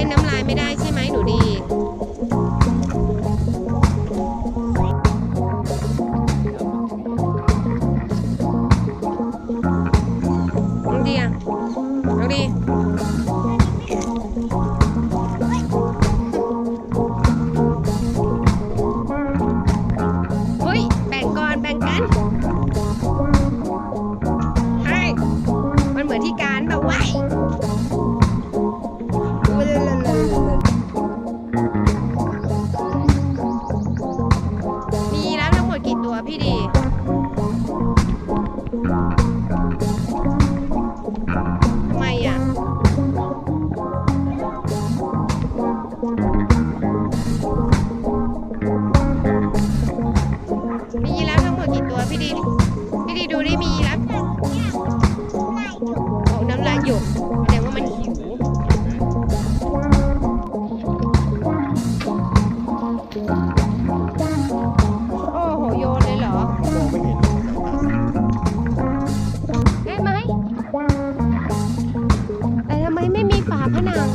เล่นน้ำลายไม่ได้ใช่ไหมหนูดีน้องดีอะน้องดี พี่ดี ไม่อะ มียีราวทั้งหมดกี่ตัวพี่ดีาผนัง